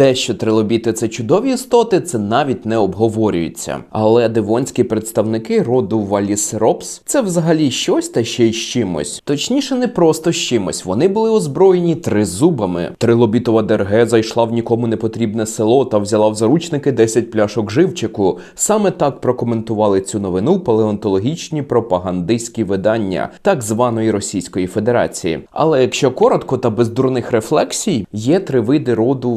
Те, що трилобіти це чудові істоти, це навіть не обговорюється. Але девонські представники роду Валісеропс це взагалі щось та ще й з чимось. Точніше, не просто з чимось. Вони були озброєні тризубами. Трилобітова ДРГ зайшла в нікому не потрібне село та взяла в заручники 10 пляшок живчику. Саме так прокоментували цю новину палеонтологічні пропагандистські видання так званої Російської Федерації. Але якщо коротко та без дурних рефлексій, є три види роду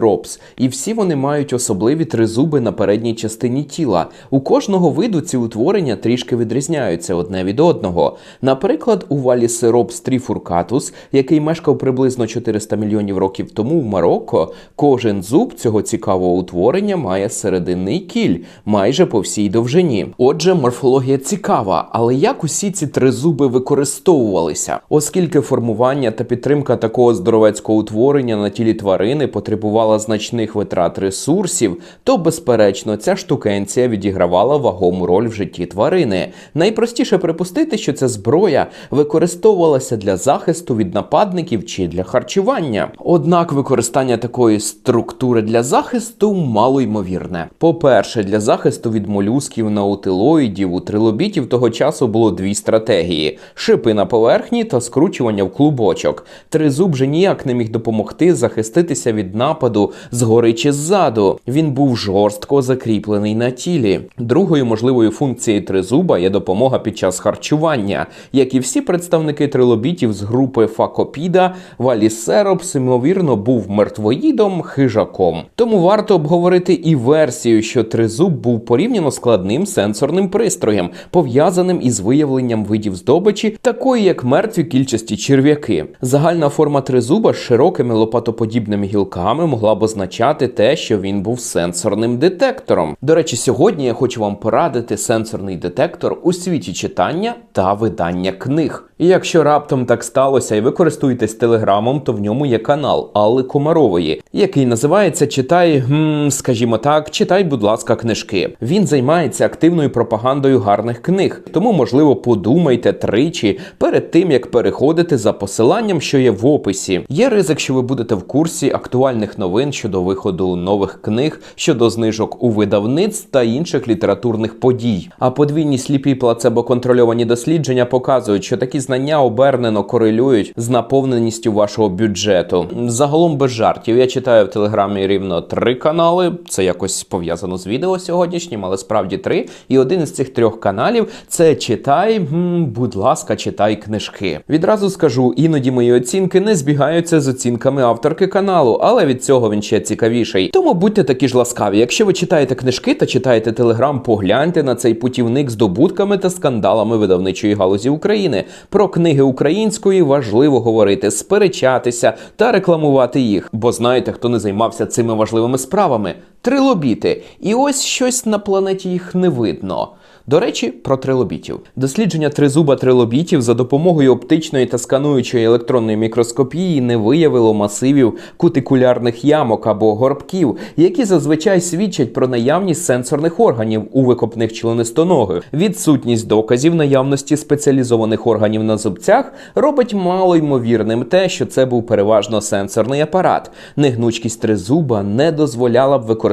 Валісеропс, і всі вони мають особливі три зуби на передній частині тіла. У кожного виду ці утворення трішки відрізняються одне від одного. Наприклад, у Валісеропс трифуркатус, який мешкав приблизно 400 мільйонів років тому в Марокко, кожен зуб цього цікавого утворення має серединний кіль майже по всій довжині. Отже, морфологія цікава, але як усі ці три зуби використовувалися, оскільки формування та підтримка такого здоровецького утворення на тілі тварини потребувала значних витрат ресурсів, то безперечно ця штукенція відігравала вагому роль в житті тварини. Найпростіше припустити, що ця зброя використовувалася для захисту від нападників чи для харчування. Однак використання такої структури для захисту мало ймовірне. По-перше, для захисту від молюсків наутилоїдів у трилобітів того часу було дві стратегії: шипи на поверхні та скручування в клубочок. Тризуб же ніяк не міг допомогти захиститися від нападу згори чи ззаду. Він був жорстко закріплений на тілі. Другою можливою функцією тризуба є допомога під час харчування, як і всі представники трилобітів з групи Факопіда, Валісеропс, ймовірно, був мертвоїдом хижаком. Тому варто обговорити і версію, що тризуб був порівняно складним сенсорним пристроєм, пов'язаним із виявленням видів здобичі, такої як мертві кільчасті черв'яки. Загальна форма тризуба з широкими лопатоподібними гілками могла б означати те, що він був сенсорним детектором. До речі, сьогодні я хочу вам порадити сенсорний детектор у світі читання та видання книг. І якщо раптом так сталося, і ви користуєтесь телеграмом, то в ньому є канал Алли Комарової, який називається Читай, гм, скажімо так, читай, будь ласка, книжки. Він займається активною пропагандою гарних книг, тому, можливо, подумайте тричі перед тим, як переходити за посиланням, що є в описі. Є ризик, що ви будете в курсі актуальних новин щодо виходу нових книг, щодо знижок у видавництв та інших літературних подій. А подвійні сліпі плацебо-контрольовані дослідження показують, що такі знання обернено корелюють з наповненістю вашого бюджету. Загалом без жартів. Я читаю в телеграмі рівно три канали. Це якось пов'язано з відео сьогоднішнім, але справді три. І один із цих трьох каналів це читай, будь ласка, читай книжки. Відразу скажу, іноді мої оцінки не збігаються з оцінками авторки каналу, але від цього він ще цікавіший. Тому будьте такі ж ласкаві. Якщо ви читаєте книжки та читаєте телеграм, погляньте на цей путівник з добутками та скандалами видавничої галузі України. Про книги української важливо говорити, сперечатися та рекламувати їх. Бо знаєте, хто не займався цими важливими справами? Трилобіти. І ось щось на планеті їх не видно. До речі, про трилобітів. Дослідження тризуба трилобітів за допомогою оптичної та скануючої електронної мікроскопії не виявило масивів кутикулярних ямок або горбків, які зазвичай свідчать про наявність сенсорних органів у викопних членистоногих. Відсутність доказів наявності спеціалізованих органів на зубцях робить мало ймовірним те, що це був переважно сенсорний апарат. Негнучкість тризуба не дозволяла б використовувати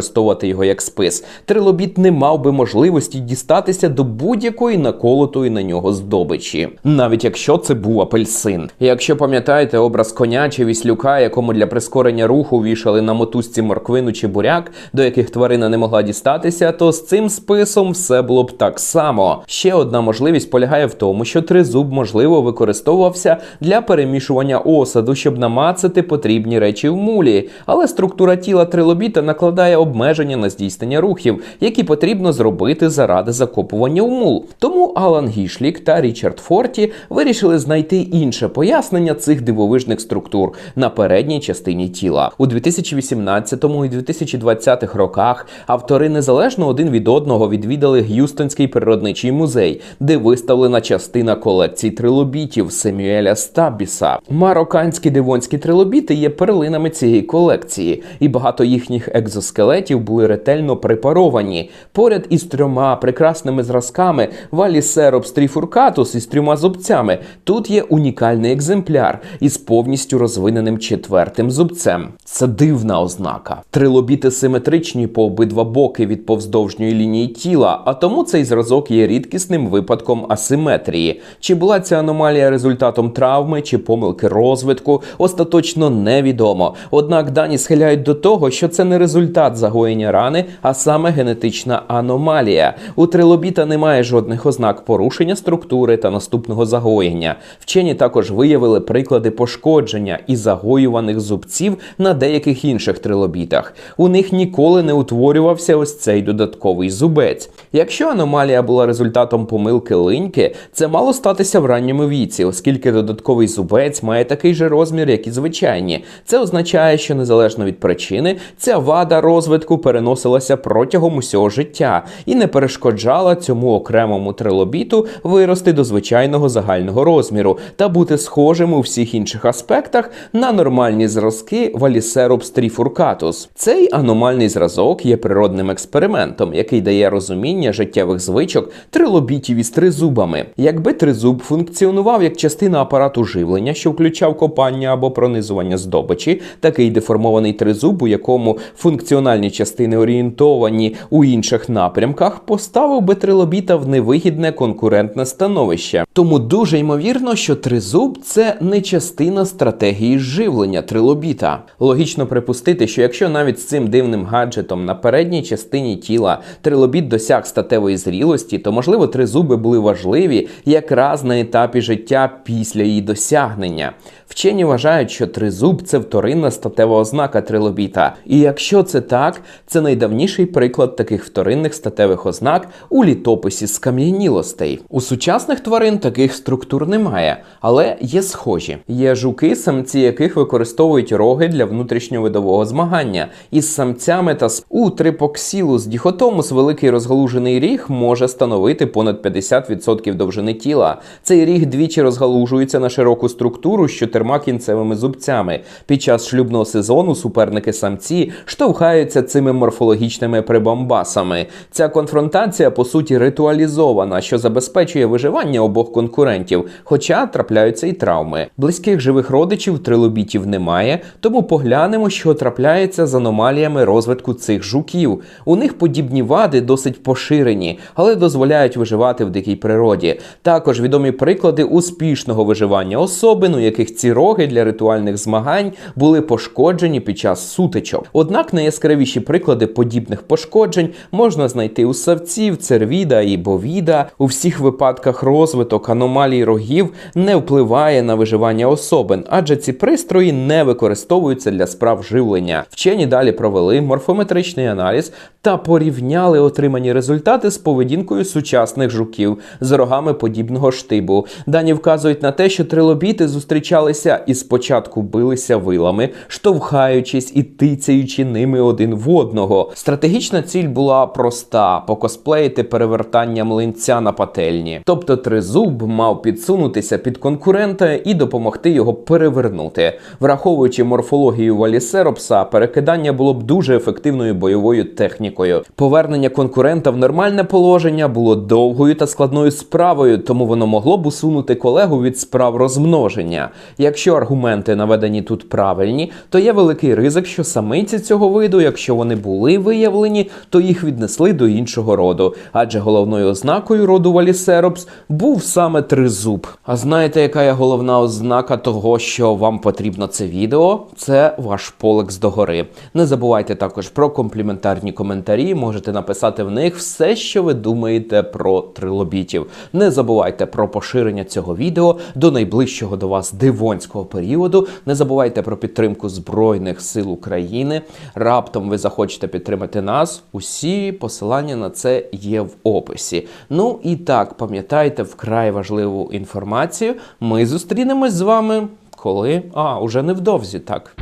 його як спис. Трилобіт не мав би можливості дістатися до будь-якої наколотої на нього здобичі, навіть якщо це був апельсин. Якщо пам'ятаєте образ коня чи віслюка, якому для прискорення руху вішали на мотузці морквину чи буряк, до яких тварина не могла дістатися, то з цим списом все було б так само. Ще одна можливість полягає в тому, що тризуб можливо використовувався для перемішування осаду, щоб намацати потрібні речі в мулі, але структура тіла трилобіта накладає обмеження на здійснення рухів, які потрібно зробити заради закопування в мул. Тому Алан Гішлік та Річард Форті вирішили знайти інше пояснення цих дивовижних структур на передній частині тіла. У 2018 і 2020 роках автори незалежно один від одного відвідали Г'юстонський природничий музей, де виставлена частина колекцій трилобітів Семюеля Стабіса. Марокканські дивонські трилобіти є перлинами цієї колекції, і багато їхніх екзоскелетів були ретельно препаровані поряд із трьома прекрасними зразками Валісеропс трифуркатус із трьома зубцями. Тут є унікальний екземпляр із повністю розвиненим четвертим зубцем. Це дивна ознака. Трилобіти симетричні по обидва боки від повздовжньої лінії тіла, а тому цей зразок є рідкісним випадком асиметрії. Чи була ця аномалія результатом травми чи помилки розвитку, остаточно невідомо. Однак дані схиляють до того, що це не результат загоєння рани, а саме генетична аномалія. У трилобіта немає жодних ознак порушення структури та наступного загоєння. Вчені також виявили приклади пошкодження і загоюваних зубців на деяких інших трилобітах. У них ніколи не утворювався ось цей додатковий зубець. Якщо аномалія була результатом помилки линьки, це мало статися в ранньому віці, оскільки додатковий зубець має такий же розмір, як і звичайні. Це означає, що незалежно від причини ця вада розвитку переносилася протягом усього життя і не перешкоджала цьому окремому трилобіту вирости до звичайного загального розміру та бути схожим у всіх інших аспектах на нормальні зразки Валісеропс трифуркатус. Цей аномальний зразок є природним експериментом, який дає розуміння життєвих звичок трилобітів із тризубами. Якби тризуб функціонував як частина апарату живлення, що включав копання або пронизування здобичі, такий деформований тризуб, у якому функціональні частини орієнтовані у інших напрямках, поставив би трилобіта в невигідне конкурентне становище. Тому дуже ймовірно, що тризуб це не частина стратегії живлення трилобіта. Логічно припустити, що якщо навіть з цим дивним гаджетом на передній частині тіла трилобіт досяг статевої зрілості, то можливо тризуби були важливі якраз на етапі життя після її досягнення. Вчені вважають, що тризуб це вторинна статева ознака трилобіта. І якщо це так, це найдавніший приклад таких вторинних статевих ознак у літописі скам'янілостей. У сучасних тварин таких структур немає, але є схожі. Є жуки, самці яких використовують роги для внутрішньовидового змагання. Із самцями та с- у трипоксілус діхотомус великий розгалужений ріг може становити понад 50% довжини тіла. Цей ріг двічі розгалужується на широку структуру з чотирма кінцевими зубцями. Під час шлюбного сезону суперники самці штовхаються цими морфологічними прибамбасами. Ця конфронтація по суті ритуалізована, що забезпечує виживання обох конкурентів, хоча трапляються і травми. Близьких живих родичів трилобітів немає, тому поглянемо, що трапляється з аномаліями розвитку цих жуків. У них подібні вади досить поширені, але дозволяють виживати в дикій природі. Також відомі приклади успішного виживання особин, у яких ці роги для ритуальних змагань були пошкоджені під час сутичок. Однак найяскравіші приклади подібних пошкоджень можна знайти у савців, цервіда і бовіда. У всіх випадках розвиток аномалій рогів не впливає на виживання особин, адже ці пристрої не використовуються для справ живлення. Вчені далі провели морфометричний аналіз та порівняли отримані результати з поведінкою сучасних жуків з рогами подібного штибу. Дані вказують на те, що трилобіти зустрічалися і спочатку билися вилами, штовхаючись і тицяючи ними один в одного. Стратегічна ціль була проста: покосплеїти перевертання млинця на пательні. Тобто тризуб мав підсунутися під конкурента і допомогти його перевернути. Враховуючи морфологію валісеропса, перекидання було б дуже ефективною бойовою технікою. Повернення конкурента в нормальне положення було довгою та складною справою, тому воно могло б усунути колегу від справ розмноження. Якщо аргументи наведені тут правильні, то є великий ризик, що самиці цього виду, якщо вони були виявлені, то їх віднесли до іншого роду, адже головною ознакою роду Валісеропс був саме тризуб. А знаєте, яка є головна ознака того, що вам потрібно це відео? Це ваш полекс догори. Не забувайте також про компліментарні коментарі. Можете написати в них все, що ви думаєте про трилобітів. Не забувайте про поширення цього відео до найближчого до вас дивонського періоду. Не забувайте про підтримку Збройних сил України. Раптом ви захочете підтримати нас. Усі посилання на це є в описі. Ну і так, пам'ятайте вкрай важливу інформацію. Ми зустрінемось з вами. Коли? А, уже невдовзі, так.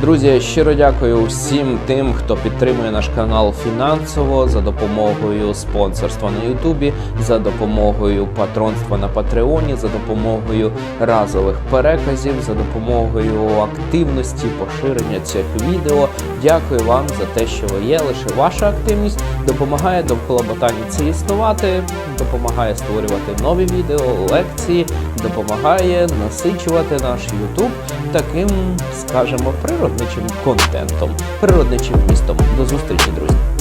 Друзі, щиро дякую всім тим, хто підтримує наш канал фінансово за допомогою спонсорства на Ютубі, за допомогою патронства на Патреоні, за допомогою разових переказів, за допомогою активності, поширення цих відео. Дякую вам за те, що ви є. Лише ваша активність допомагає довкола ботаніці існувати, допомагає створювати нові відео, лекції, допомагає насичувати наш Ютуб таким, скажімо, природничим контентом, природничим містом. До зустрічі, друзі!